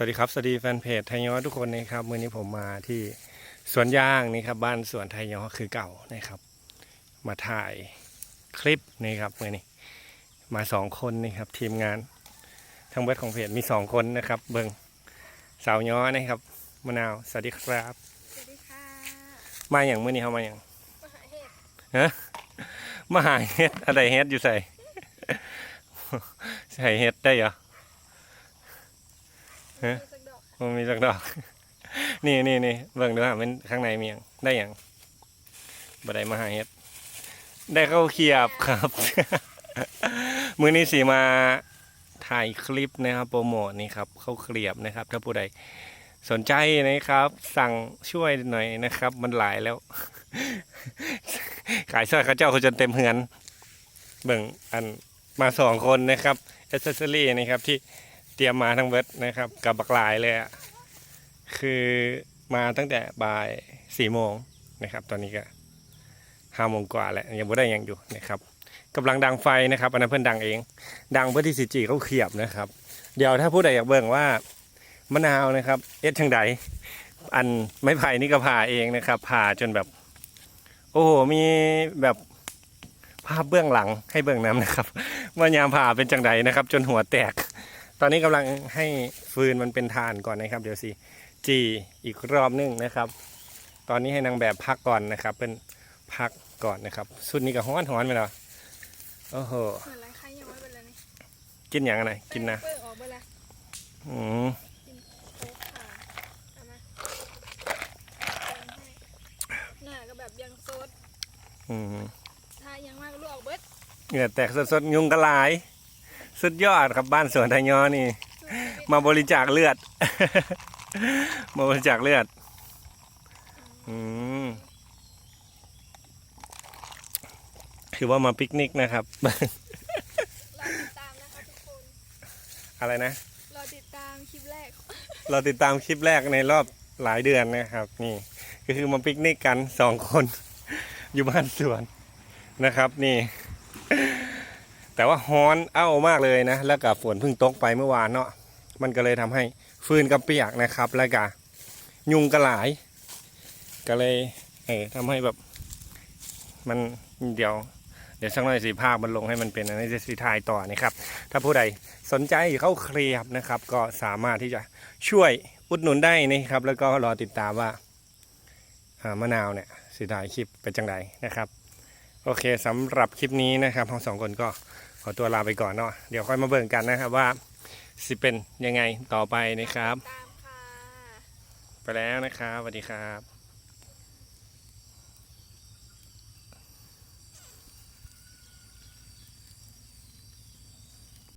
สวัสดีครับสวัสดีแฟนเพจไทยย้อทุกคนนะครับมื่อนี้ผมมาที่สวนยางนี่ครับบ้านสวนไทยย้อคือเก่านะครับ มาถ่ายคลิปนี่ครับมื่อนี้มาสองคนนี่ครับทีมงานทั้งเบิดของเพจมีสองคนนะครับ เบิงสาวย้อนะครับมะนาวสวัสดีครับสวัสดีค่ะมาอย่างมื่อนี้เขามาอย่างมหาเห็ดฮะมาหาเฮ็ดอะไรเฮ็ดอยู่ใส่ใส่เฮ็ดได้เหรอ ฮะมันมีสักดอก นี่นี่นี่เบิ่งดูฮะมันข้างในมีอย่างได้อย่างบ่ไดมาหาเฮ็ด ได้เข้าเขียบครับ มือนี้สีมาถ่ายคลิปนะครับโปรโมทนี่ครับเข้าเคลียบนะครับ ถ้าผู้ใดสนใจนะครับ สั่งช่วยหน่อยนะครับ มันหลายแล้ว ขายซอยเขาเจ้าเขาจนเต็มเฮือน เบิ่งอันมาสองคนนะครับเอเซอรี่นะครับที่ เตรียมมาทั้งเบิดนะครับกับบักหลายเลยอะคือมาตั้งแต่บ่ายสี่โมงนะครับ ตอนนี้ก็ห้าโมงกว่าแล้วยังไม่ได้ยังอยู่นะครับกำลังดังไฟนะครับอันนั้นเพื่อนดังเอง ดังเพื่อที่สิจีเขาเขียบนะครับ เดี๋ยวถ้าผู้ใดอยากเบิ่งว่ามะนาวนะครับเอ็ดทางใดอันไม้ไผ่นี่ก็ผ่าเองนะครับผ่าจนแบบ โอ้โหมีแบบภาพเบื้องหลังให้เบื้องน้ำนะครับว่ายามผ่าเป็นจังใดนะครับ จนหัวแตก ตอนนี้กำลังให้ฟืนมันเป็นทานก่อนนะครับ เดี๋ยวสิจีอีกรอบนึงนะครับ ตอนนี้ให้นางแบบพักก่อนนะครับ เป็นพักก่อนนะครับสุดนี้ก็ฮ้อนฮ้อนไปแล้วโอ้โหเหมือนไรใครยังไม่เป็นไรนี่กินอย่างไรกินนะเปิดออกไปแล้วอืมโต๊ะค่ะเอามาหน้าก็แบบยังโซดอืมถ้ายังมากก็ลูกออกเบิดเหงื่อแตกสดๆยุงกระหลาย สุดยอดครับบ้านสวนไทยยอนี่ มาบริจาคเลือด มาบริจาคเลือด อืมคือว่ามาปิกนิกนะครับ รอติดตามนะคะทุกคน อะไรนะ รอติดตามคลิปแรก เราติดตามคลิปแรกในรอบหลายเดือนนะครับ นี่ ก็คือมาปิกนิกกันสองคน อยู่บ้านสวนนะครับ นี่ แต่ว่าฮ้อนเอ้ามากเลยนะ แล้วกับฝนเพิ่งตกไปเมื่อวานเนาะมันก็เลยทำให้ฟืนกระเปียกนะครับ แล้วก็ยุงกระหลาย ก็เลยเออทำให้แบบ มันเดี๋ยว เดี๋ยวสักหน่อยสีภาพมันลงให้มันเป็นอันนี้จะสีทายต่อนะครับ ถ้าผู้ใดสนใจเข้าเคลียบนะครับ ก็สามารถที่จะช่วยอุดหนุนได้นะครับ แล้วก็รอติดตามว่ามะนาวเนี่ยสีถ่ายคลิปเป็นจังไดนะครับ โอเคสำหรับคลิปนี้นะครับเราสองคนก็ ขอตัวลาไปก่อนเนาะเดี๋ยวค่อยมาเบิ่งกันนะครับว่าสิเป็นยังไงต่อไปนะครับตามค่ะไปแล้วนะครับสวัสดีครับ